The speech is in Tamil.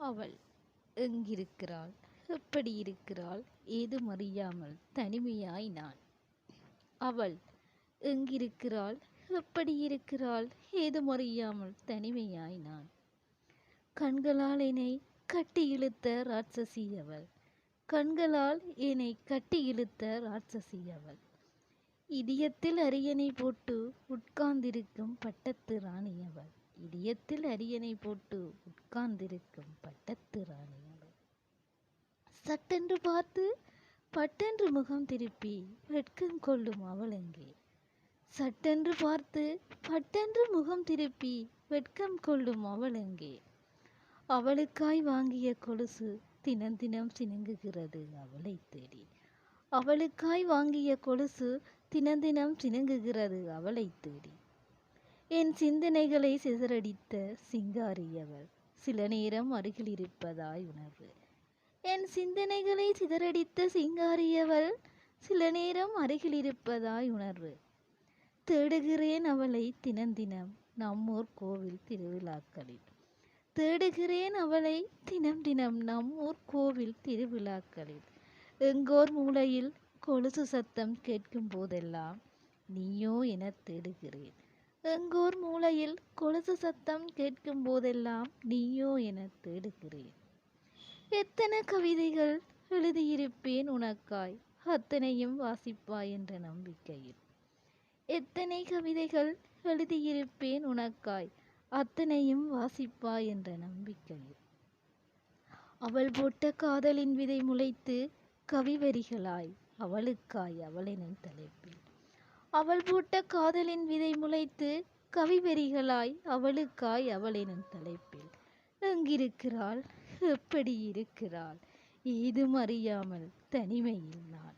அவள் எங்கிருக்கிறாள்? எப்படி இருக்கிறாள்? ஏதும் அறியாமல் தனிமையாய் நான். அவள் எங்கிருக்கிறாள்? எப்படி இருக்கிறாள்? ஏதும் அறியாமல் தனிமையாய் நான். கண்களால் என்னை கட்டி இழுத்த ராட்சசி அவள். கண்களால் என்னை கட்டி இழுத்த ராட்சசி அவள். இதயத்தில் அரியணை போட்டு உட்கார்ந்திருக்கும் பட்டத்து ராணி அவள். இதயத்தில் அரியணை போட்டு உட்கார்ந்திருக்கும் பட்டத்து ராணியோடு சட்டென்று பார்த்து பட்டென்று முகம் திருப்பி வெட்கம் கொள்ளும் அவள் எங்கே சட்டென்று பார்த்து பட்டென்று முகம் திருப்பி வெட்கம் கொள்ளும் அவள் எங்கே அவளுக்காய் வாங்கிய கொலுசு தினம் தினம் சினுங்குகிறது அவளை தேடி. அவளுக்காய் வாங்கிய கொலுசு தினம் தினம் சினுங்குகிறது அவளை தேடி. என் சிந்தனைகளை சிதறடித்த சிங்காரியவள் சில நேரம் அருகில் இருப்பதாய் உணர்வு. என் சிந்தனைகளை சிதறடித்த சிங்காரியவள் சில நேரம் அருகில் இருப்பதாய் உணர்வு. தேடுகிறேன் அவளை தினம் தினம் நம்மூர் கோவில் திருவிழாக்களில். தேடுகிறேன் அவளை தினம் தினம் நம்மூர் கோவில் திருவிழாக்களில். எங்கோர் மூலையில் கொலுசு சத்தம் கேட்கும் போதெல்லாம் நீயோ என தேடுகிறேன். எங்கூர் மூலையில் கொலுசு சத்தம் கேட்கும் போதெல்லாம் நீயோ என தேடுகிறேன். எத்தனை கவிதைகள் எழுதியிருப்பேன் உனக்காய்? அத்தனையும் வாசிப்பாய் என்ற நம்பிக்கையில். எத்தனை கவிதைகள் எழுதியிருப்பேன் உனக்காய்? அத்தனையும் வாசிப்பாய் என்ற நம்பிக்கையில். அவள் போட்ட காதலின் விதை முளைத்து கவிவரிகளாய் அவளுக்காய் அவளெனும் தலைப்பில். அவள் போட்ட காதலின் விதை முளைத்து கவிவெறிகளாய் அவளுக்காய் அவளின் தலைப்பில் எங்கிருக்கிறாள்? எப்படி இருக்கிறாள்? ஏதும் அறியாமல் தனிமையில் நான்